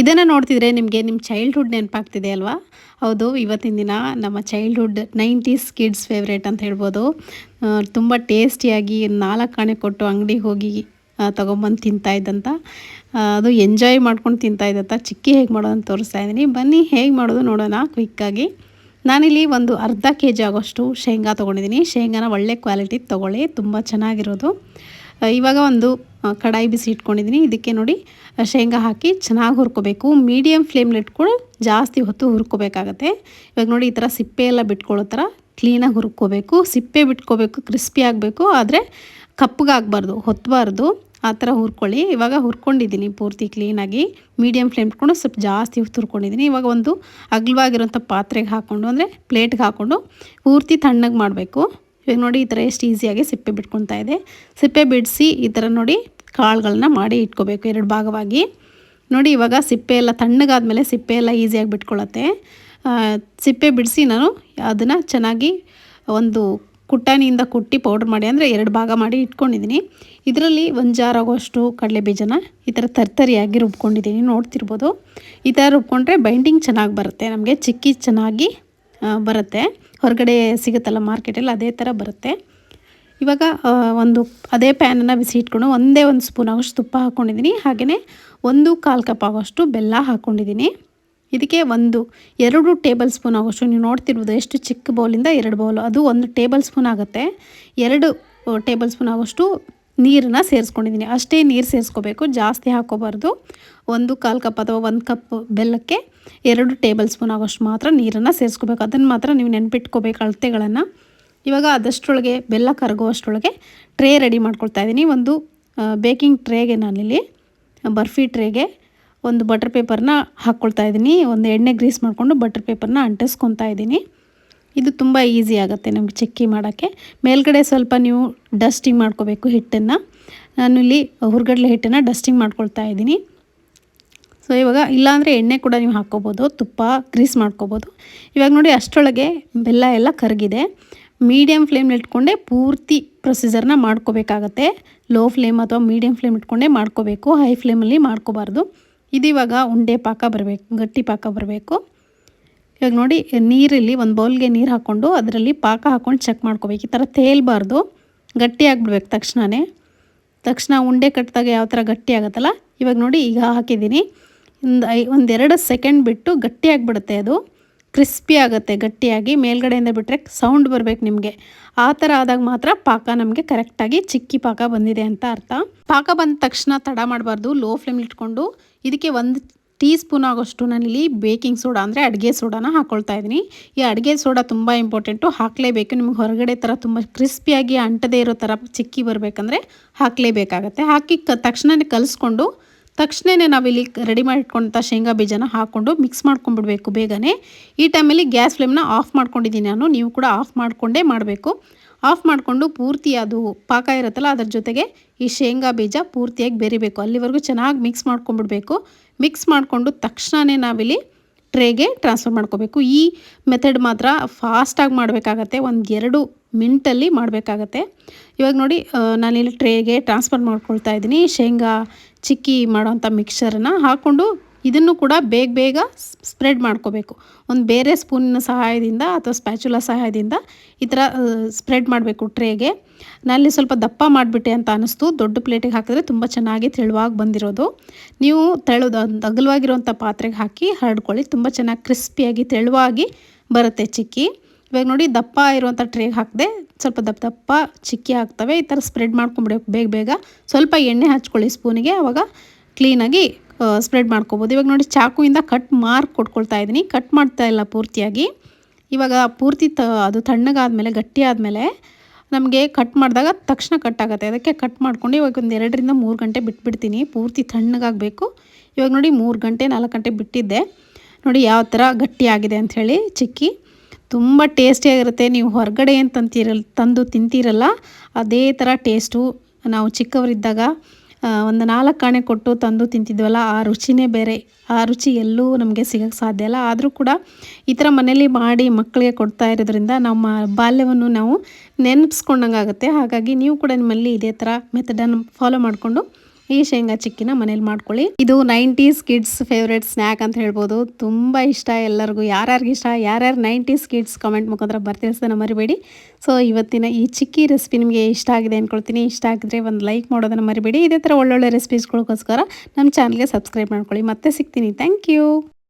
ಇದನ್ನು ನೋಡ್ತಿದ್ರೆ ನಿಮಗೆ ನಿಮ್ಮ ಚೈಲ್ಡ್ಹುಡ್ ನೆನಪಾಗ್ತಿದೆ ಅಲ್ವಾ? ಹೌದು, ಇವತ್ತಿನ ದಿನ ನಮ್ಮ ಚೈಲ್ಡ್ಹುಡ್ ನೈಂಟೀಸ್ ಕಿಡ್ಸ್ ಫೇವ್ರೇಟ್ ಅಂತ ಹೇಳ್ಬೋದು. ತುಂಬ ಟೇಸ್ಟಿಯಾಗಿ ನಾಲ್ಕು ಕಾಣೆ ಕೊಟ್ಟು ಅಂಗಡಿಗೆ ಹೋಗಿ ತೊಗೊಂಬಂದು ತಿಂತಾ ಇದ್ದಂಥ ಅದು ಎಂಜಾಯ್ ಮಾಡ್ಕೊಂಡು ತಿಂತಾ ಚಿಕ್ಕಿ ಹೇಗೆ ಮಾಡೋದಂತ ತೋರಿಸ್ತಾ ಇದ್ದೀನಿ. ಬನ್ನಿ, ಹೇಗೆ ಮಾಡೋದು ನೋಡೋಣ ಕ್ವಿಕ್ಕಾಗಿ ನಾನಿಲ್ಲಿ ಒಂದು ಅರ್ಧ ಕೆ ಜಿ ಆಗೋಷ್ಟು ಶೇಂಗಾ ತೊಗೊಂಡಿದ್ದೀನಿ. ಶೇಂಗಾನ ಒಳ್ಳೆ ಕ್ವಾಲಿಟಿ ತೊಗೊಳ್ಳಿ, ತುಂಬ ಚೆನ್ನಾಗಿರೋದು. ಇವಾಗ ಒಂದು ಕಡಾಯಿ ಬಿಸಿ ಇಟ್ಕೊಂಡಿದ್ದೀನಿ. ಇದಕ್ಕೆ ನೋಡಿ ಶೇಂಗಾ ಹಾಕಿ ಚೆನ್ನಾಗಿ ಹುರ್ಕೋಬೇಕು. ಮೀಡಿಯಮ್ ಫ್ಲೇಮ್ಲಿ ಇಟ್ಕೊಂಡು ಜಾಸ್ತಿ ಹೊತ್ತು ಹುರ್ಕೋಬೇಕಾಗತ್ತೆ. ಇವಾಗ ನೋಡಿ, ಈ ಥರ ಸಿಪ್ಪೆ ಎಲ್ಲ ಬಿಟ್ಕೊಳ್ಳೋ ಥರ ಕ್ಲೀನಾಗಿ ಹುರ್ಕೋಬೇಕು. ಸಿಪ್ಪೆ ಬಿಟ್ಕೋಬೇಕು ಕ್ರಿಸ್ಪಿ ಆಗಬೇಕು, ಆದರೆ ಕಪ್ಪಗಾಗಬಾರ್ದು ಹೊತ್ತಬಾರ್ದು ಆ ಥರ ಹುರ್ಕೊಳ್ಳಿ. ಇವಾಗ ಹುರ್ಕೊಂಡಿದ್ದೀನಿ ಪೂರ್ತಿ ಕ್ಲೀನಾಗಿ ಮೀಡಿಯಮ್ ಫ್ಲೇಮ್ ಇಟ್ಕೊಂಡು ಸ್ವಲ್ಪ ಜಾಸ್ತಿ ಹುರ್ಕೊಂಡಿದ್ದೀನಿ. ಇವಾಗ ಒಂದು ಅಗ್ಲವಾಗಿರೋಂಥ ಪಾತ್ರೆಗೆ ಹಾಕ್ಕೊಂಡು ಅಂದರೆ ಪ್ಲೇಟ್ಗೆ ಹಾಕ್ಕೊಂಡು ಪೂರ್ತಿ ತಣ್ಣಗೆ ಮಾಡಬೇಕು. ಇವಾಗ ನೋಡಿ ಈ ಥರ ಎಷ್ಟು ಈಸಿಯಾಗಿ ಸಿಪ್ಪೆ ಬಿಟ್ಕೊತಾ ಇದೆ. ಸಿಪ್ಪೆ ಬಿಡಿಸಿ ಈ ಥರ ನೋಡಿ ಕಾಳುಗಳನ್ನ ಮಾಡಿ ಇಟ್ಕೋಬೇಕು ಎರಡು ಭಾಗವಾಗಿ. ನೋಡಿ ಇವಾಗ ಸಿಪ್ಪೆ ಎಲ್ಲ ತಣ್ಣಗಾದ್ಮೇಲೆ ಸಿಪ್ಪೆ ಎಲ್ಲ ಈಸಿಯಾಗಿ ಬಿಟ್ಕೊಳ್ಳುತ್ತೆ ಸಿಪ್ಪೆ ಬಿಡಿಸಿ ನಾನು ಅದನ್ನು ಚೆನ್ನಾಗಿ ಒಂದು ಕುಟ್ಟಾನಿಯಿಂದ ಕುಟ್ಟಿ ಪೌಡ್ರ್ ಮಾಡಿ ಅಂದರೆ ಎರಡು ಭಾಗ ಮಾಡಿ ಇಟ್ಕೊಂಡಿದ್ದೀನಿ. ಇದರಲ್ಲಿ ಒಂದು ಜಾರ್ ಆಗೋಷ್ಟು ಕಡಲೆ ಬೀಜನ ಈ ಥರ ತರ್ತರಿಯಾಗಿ ರುಬ್ಕೊಂಡಿದ್ದೀನಿ, ನೋಡ್ತಿರ್ಬೋದು. ಈ ಥರ ರುಬ್ಕೊಂಡ್ರೆ ಬೈಂಡಿಂಗ್ ಚೆನ್ನಾಗಿ ಬರುತ್ತೆ, ನಮಗೆ ಚಿಕ್ಕಿ ಚೆನ್ನಾಗಿ ಬರುತ್ತೆ. ಹೊರಗಡೆ ಸಿಗುತ್ತಲ್ಲ ಮಾರ್ಕೆಟಲ್ಲಿ ಅದೇ ಥರ ಬರುತ್ತೆ. ಇವಾಗ ಒಂದು ಅದೇ ಪ್ಯಾನನ್ನು ಬಿಸಿ ಇಟ್ಕೊಂಡು ಒಂದೇ ಒಂದು ಸ್ಪೂನ್ ಆಗೋಷ್ಟು ತುಪ್ಪ ಹಾಕ್ಕೊಂಡಿದ್ದೀನಿ ಹಾಗೆಯೇ ಒಂದು ಕಾಲು ಕಪ್ ಆಗೋಷ್ಟು ಬೆಲ್ಲ ಹಾಕ್ಕೊಂಡಿದ್ದೀನಿ ಇದಕ್ಕೆ ಒಂದು, ಎರಡು ಟೇಬಲ್ ಸ್ಪೂನ್ ಆಗೋಷ್ಟು, ನೀವು ನೋಡ್ತಿರ್ಬೋದು ಎಷ್ಟು ಚಿಕ್ಕ ಬೌಲಿಂದ ಎರಡು ಬೌಲು ಅದು ಒಂದು ಟೇಬಲ್ ಸ್ಪೂನ್ ಆಗುತ್ತೆ. ಎರಡು ಟೇಬಲ್ ಸ್ಪೂನ್ ಆಗೋಷ್ಟು ನೀರನ್ನು ಸೇರಿಸ್ಕೊಂಡಿದ್ದೀನಿ. ಅಷ್ಟೇ ನೀರು ಸೇರಿಸ್ಕೋಬೇಕು, ಜಾಸ್ತಿ ಹಾಕೋಬಾರ್ದು ಒಂದು ಕಾಲು ಕಪ್ ಅಥವಾ ಒಂದು ಕಪ್ ಬೆಲ್ಲಕ್ಕೆ ಎರಡು ಟೇಬಲ್ ಸ್ಪೂನ್ ಆಗೋಷ್ಟು ಮಾತ್ರ ನೀರನ್ನು ಸೇರಿಸ್ಕೋಬೇಕು. ಅದನ್ನು ಮಾತ್ರ ನೀವು ನೆನ್ಪಿಟ್ಕೋಬೇಕು ಅಳತೆಗಳನ್ನು. ಇವಾಗ ಅದಷ್ಟರೊಳಗೆ, ಬೆಲ್ಲ ಕರಗುವಷ್ಟರೊಳಗೆ ಟ್ರೇ ರೆಡಿ ಮಾಡ್ಕೊಳ್ತಾ ಇದ್ದೀನಿ. ಒಂದು ಬೇಕಿಂಗ್ ಟ್ರೇಗೆ ನಾನಿಲ್ಲಿ, ಬರ್ಫಿ ಟ್ರೇಗೆ ಒಂದು ಬಟರ್ ಪೇಪರ್ನ ಹಾಕ್ಕೊಳ್ತಾ ಇದ್ದೀನಿ. ಒಂದು ಎಣ್ಣೆ ಗ್ರೀಸ್ ಮಾಡಿಕೊಂಡು ಬಟರ್ ಪೇಪರ್ನ ಅಂಟಿಸ್ಕೊತಾ ಇದ್ದೀನಿ. ಇದು ತುಂಬ ಈಸಿ ಆಗುತ್ತೆ ನಮಗೆ ಚಕ್ಕಿ ಮಾಡೋಕ್ಕೆ. ಮೇಲ್ಗಡೆ ಸ್ವಲ್ಪ ನೀವು ಡಸ್ಟಿಂಗ್ ಮಾಡ್ಕೋಬೇಕು ಹಿಟ್ಟನ್ನು. ನಾನು ಇಲ್ಲಿ ಹುರ್ಗಡ್ಲೆ ಹಿಟ್ಟನ್ನು ಡಸ್ಟಿಂಗ್ ಮಾಡ್ಕೊಳ್ತಾ ಇದ್ದೀನಿ. ಸೊ ಇವಾಗ ಇಲ್ಲಾಂದರೆ ಎಣ್ಣೆ ಕೂಡ ನೀವು ಹಾಕ್ಕೋಬೋದು, ತುಪ್ಪ ಗ್ರೀಸ್ ಮಾಡ್ಕೋಬೋದು. ಇವಾಗ ನೋಡಿ ಅಷ್ಟರೊಳಗೆ ಬೆಲ್ಲ ಎಲ್ಲ ಕರಗಿದೆ. ಮೀಡಿಯಮ್ ಫ್ಲೇಮ್ನ ಇಟ್ಕೊಂಡೆ ಪೂರ್ತಿ ಪ್ರೊಸೀಜರ್ನ ಮಾಡ್ಕೋಬೇಕಾಗತ್ತೆ. ಲೋ ಫ್ಲೇಮ್ ಅಥವಾ ಮೀಡಿಯಮ್ ಫ್ಲೇಮ್ ಇಟ್ಕೊಂಡೆ ಮಾಡ್ಕೋಬೇಕು ಹೈ ಫ್ಲೇಮಲ್ಲಿ ಮಾಡ್ಕೋಬಾರ್ದು. ಇದು ಇವಾಗ ಉಂಡೆ ಪಾಕ ಬರಬೇಕು, ಗಟ್ಟಿ ಪಾಕ ಬರಬೇಕು. ಇವಾಗ ನೋಡಿ, ನೀರಲ್ಲಿ ಒಂದು ಬೌಲ್ಗೆ ನೀರು ಹಾಕ್ಕೊಂಡು ಅದರಲ್ಲಿ ಪಾಕ ಹಾಕ್ಕೊಂಡು ಚೆಕ್ ಮಾಡ್ಕೋಬೇಕು. ಈ ಥರ ತೇಲ್ಬಾರ್ದು. ಗಟ್ಟಿ ಆಗಿಬಿಡ್ಬೇಕು ತಕ್ಷಣವೇ ತಕ್ಷಣ ಉಂಡೆ ಕಟ್ಟಿದಾಗ ಯಾವ ಥರ ಗಟ್ಟಿ ಆಗುತ್ತಲ್ಲ? ಇವಾಗ ನೋಡಿ, ಈಗ ಹಾಕಿದ್ದೀನಿ. ಒಂದು ಐ ಒಂದೆರಡು ಸೆಕೆಂಡ್ ಬಿಟ್ಟು ಗಟ್ಟಿ ಆಗಿಬಿಡುತ್ತೆ ಅದು. ಕ್ರಿಸ್ಪಿ ಆಗುತ್ತೆ ಗಟ್ಟಿಯಾಗಿ. ಮೇಲ್ಗಡೆಯಿಂದ ಬಿಟ್ಟರೆ ಸೌಂಡ್ ಬರಬೇಕು ನಿಮಗೆ. ಆ ಥರ ಆದಾಗ ಮಾತ್ರ ಪಾಕ ನಮಗೆ ಕರೆಕ್ಟಾಗಿ ಚಿಕ್ಕಿ ಪಾಕ ಬಂದಿದೆ ಅಂತ ಅರ್ಥ. ಪಾಕ ಬಂದ ತಕ್ಷಣ ತಡ ಮಾಡಬಾರ್ದು. ಲೋ ಫ್ಲೇಮ್ ಇಟ್ಕೊಂಡು. ಇದಕ್ಕೆ ಒಂದು ಟೀ ಸ್ಪೂನ್ ಆಗೋಷ್ಟು ನಾನಿಲ್ಲಿ ಬೇಕಿಂಗ್ ಸೋಡಾ ಅಂದರೆ ಅಡುಗೆ ಸೋಡಾನ ಹಾಕ್ಕೊಳ್ತಾ ಇದ್ದೀನಿ. ಈ ಅಡುಗೆ ಸೋಡಾ ತುಂಬ ಇಂಪಾರ್ಟೆಂಟು. ಹಾಕಲೇಬೇಕು. ನಿಮ್ಗೆ ಹೊರಗಡೆ ಥರ ತುಂಬ ಕ್ರಿಸ್ಪಿಯಾಗಿ ಅಂಟದೇ ಇರೋ ಥರ ಚಿಕ್ಕಿ ಬರಬೇಕಂದ್ರೆ ಹಾಕಲೇಬೇಕಾಗತ್ತೆ. ಹಾಕಿ ಕ ಕಲಿಸ್ಕೊಂಡು ತಕ್ಷಣವೇ ನಾವಿಲ್ಲಿ ರೆಡಿ ಮಾಡಿಟ್ಕೊಂಡಂಥ ಶೇಂಗಾ ಬೀಜನ ಹಾಕ್ಕೊಂಡು ಮಿಕ್ಸ್ ಮಾಡ್ಕೊಂಡ್ಬಿಡ್ಬೇಕು ಬೇಗನೆ. ಈ ಟೈಮಲ್ಲಿ ಗ್ಯಾಸ್ ಫ್ಲೇಮ್ನ ಆಫ್ ಮಾಡ್ಕೊಂಡಿದ್ದೀನಿ ನಾನು. ನೀವು ಕೂಡ ಆಫ್ ಮಾಡಿಕೊಂಡೇ ಮಾಡಬೇಕು. ಆಫ್ ಮಾಡಿಕೊಂಡು ಪೂರ್ತಿ ಅದು ಪಾಕ ಇರುತ್ತಲ್ಲ, ಅದರ ಜೊತೆಗೆ ಈ ಶೇಂಗಾ ಬೀಜ ಪೂರ್ತಿಯಾಗಿ ಬೆರಿಬೇಕು. ಅಲ್ಲಿವರೆಗೂ ಚೆನ್ನಾಗಿ ಮಿಕ್ಸ್ ಮಾಡ್ಕೊಂಡ್ಬಿಡ್ಬೇಕು ಮಿಕ್ಸ್ ಮಾಡಿಕೊಂಡು ತಕ್ಷಣವೇ ನಾವಿಲ್ಲಿ ಟ್ರೇಗೆ ಟ್ರಾನ್ಸ್ಫರ್ ಮಾಡ್ಕೋಬೇಕು. ಈ ಮೆಥಡ್ ಮಾತ್ರ ಫಾಸ್ಟಾಗಿ ಮಾಡಬೇಕಾಗತ್ತೆ. ಒಂದು ಎರಡು ಮಿಂಟಲ್ಲಿ ಮಾಡಬೇಕಾಗತ್ತೆ. ಇವಾಗ ನೋಡಿ ನಾನಿಲ್ಲಿ ಟ್ರೇಗೆ ಟ್ರಾನ್ಸ್ಫರ್ ಮಾಡ್ಕೊಳ್ತಾ ಇದ್ದೀನಿ. ಶೇಂಗಾ, ಚಿಕ್ಕಿ ಮಾಡೋವಂಥ ಮಿಕ್ಸರನ್ನು ಹಾಕ್ಕೊಂಡು ಇದನ್ನು ಕೂಡ ಬೇಗ ಬೇಗ ಸ್ಪ್ರೆಡ್ ಮಾಡ್ಕೋಬೇಕು. ಒಂದು ಬೇರೆ ಸ್ಪೂನಿನ ಸಹಾಯದಿಂದ ಅಥವಾ ಸ್ಪ್ಯಾಚುಲ ಸಹಾಯದಿಂದ ಈ ಥರ ಸ್ಪ್ರೆಡ್ ಮಾಡಬೇಕು ಟ್ರೇಗೆ. ನಾನಲ್ಲಿ ಸ್ವಲ್ಪ ದಪ್ಪ ಮಾಡಿಬಿಟ್ಟೆ ಅಂತ ಅನ್ನಿಸ್ತು. ದೊಡ್ಡ ಪ್ಲೇಟಿಗೆ ಹಾಕಿದ್ರೆ ತುಂಬ ಚೆನ್ನಾಗಿ ತೆಳುವಾಗಿ ಬಂದಿರೋದು. ನೀವು ತೆಳುದು, ಅಗಲವಾಗಿರುವಂಥ ಪಾತ್ರೆಗೆ ಹಾಕಿ ಹರಡ್ಕೊಳ್ಳಿ. ತುಂಬ ಚೆನ್ನಾಗಿ ಕ್ರಿಸ್ಪಿಯಾಗಿ ತೆಳುವಾಗಿ ಬರುತ್ತೆ ಚಿಕ್ಕಿ. ಇವಾಗ ನೋಡಿ ದಪ್ಪ ಇರುವಂಥ ಟ್ರೇಗೆ ಹಾಕಿದೆ ಸ್ವಲ್ಪ ದಪ್ಪ ದಪ್ಪ ಚಿಕ್ಕಿ ಹಾಕ್ತವೆ ಈ ಥರ ಸ್ಪ್ರೆಡ್ ಮಾಡ್ಕೊಂಬಿಡಬೇಕು ಬೇಗ ಬೇಗ. ಸ್ವಲ್ಪ ಎಣ್ಣೆ ಹಚ್ಕೊಳ್ಳಿ ಸ್ಪೂನಿಗೆ ಆವಾಗ ಕ್ಲೀನಾಗಿ ಸ್ಪ್ರೆಡ್ ಮಾಡ್ಕೊಬೋದು. ಇವಾಗ ನೋಡಿ ಚಾಕುವಿಂದ ಕಟ್ ಮಾರ್ಕ್ ಕೊಟ್ಕೊಳ್ತಾ ಇದ್ದೀನಿ. ಕಟ್ ಮಾಡ್ತಾ ಇಲ್ಲ ಪೂರ್ತಿಯಾಗಿ. ಇವಾಗ ಪೂರ್ತಿ ತ, ಅದು ತಣ್ಣಗಾದಮೇಲೆ ಗಟ್ಟಿ ಆದಮೇಲೆ ನಮಗೆ ಕಟ್ ಮಾಡಿದಾಗ ತಕ್ಷಣ ಕಟ್ ಆಗುತ್ತೆ. ಅದಕ್ಕೆ ಕಟ್ ಮಾಡ್ಕೊಂಡು ಇವಾಗ ಒಂದು ಎರಡರಿಂದ ಮೂರು ಗಂಟೆ ಬಿಟ್ಬಿಡ್ತೀನಿ. ಪೂರ್ತಿ ತಣ್ಣಗಾಗಬೇಕು. ಇವಾಗ ನೋಡಿ ಮೂರು ಗಂಟೆ ನಾಲ್ಕು ಗಂಟೆ ಬಿಟ್ಟಿದ್ದೆ. ನೋಡಿ ಯಾವ ಥರ ಗಟ್ಟಿಯಾಗಿದೆ ಅಂಥೇಳಿ ಚಿಕ್ಕಿ. ತುಂಬ ಟೇಸ್ಟಿಯಾಗಿರುತ್ತೆ ನೀವು ಹೊರಗಡೆ ಏನು ತಂತೀರಲ್ಲ ತಂದು ತಿಂತೀರಲ್ಲ, ಅದೇ ಥರ ಟೇಸ್ಟು ನಾವು ಚಿಕ್ಕವರಿದ್ದಾಗ ಒಂದು ನಾಲ್ಕು ಆಣೆ ಕೊಟ್ಟು ತಂದು ತಿಂತಿದ್ವಲ್ಲ, ಆ ರುಚಿನೇ ಬೇರೆ. ಆ ರುಚಿ ಎಲ್ಲೂ ನಮಗೆ ಸಿಗೋಕ್ಕೆ ಸಾಧ್ಯ ಇಲ್ಲ. ಆದರೂ ಕೂಡ ಈ ಥರ ಮನೇಲಿ ಮಾಡಿ ಮಕ್ಕಳಿಗೆ ಕೊಡ್ತಾ ಇರೋದ್ರಿಂದ ನಮ್ಮ ಬಾಲ್ಯವನ್ನು ನಾವು ನೆನಪಿಸ್ಕೊಂಡಂಗಾಗುತ್ತೆ. ಹಾಗಾಗಿ ನೀವು ಕೂಡ ನಿಮ್ಮಲ್ಲಿ ಇದೇ ಥರ ಮೆಥಡನ್ನು ಫಾಲೋ ಮಾಡಿಕೊಂಡು ಈ ಶೇಂಗಾ ಚಿಕ್ಕಿನ ಮನೇಲಿ ಮಾಡ್ಕೊಳ್ಳಿ. ಇದು ನೈಂಟೀಸ್ ಕಿಡ್ಸ್ ಫೇವ್ರೇಟ್ ಸ್ನ್ಯಾಕ್ ಅಂತ ಹೇಳ್ಬೋದು. ತುಂಬ ಇಷ್ಟ ಎಲ್ಲರಿಗೂ. ಯಾರ್ಯಾರಿಗೆ ಇಷ್ಟ, ಯಾರ್ಯಾರು ನೈಂಟೀಸ್ ಕಿಡ್ಸ್ ಕಮೆಂಟ್ ಮುಖಾಂತರ ಬರ್ತಿರ್ಸೋಣ ಮರಿಬೇಡಿ. ಸೊ, ಇವತ್ತಿನ ಈ ಚಿಕ್ಕಿ ರೆಸಿಪಿ ನಿಮಗೆ ಇಷ್ಟ ಆಗಿದೆ ಅಂದ್ಕೊಳ್ತೀನಿ ಇಷ್ಟ ಆಗಿದ್ರೆ ಒಂದು ಲೈಕ್ ಮಾಡೋದನ್ನು ಮರಿಬೇಡಿ. ಇದೇ ಥರ ಒಳ್ಳೊಳ್ಳೆ ರೆಸಿಪೀಸ್ಗಳಿಗೋಸ್ಕರ ನಮ್ಮ ಚಾನಲ್ಗೆ ಸಬ್ಸ್ಕ್ರೈಬ್ ಮಾಡ್ಕೊಳ್ಳಿ. ಮತ್ತೆ ಸಿಗ್ತೀನಿ. Thank you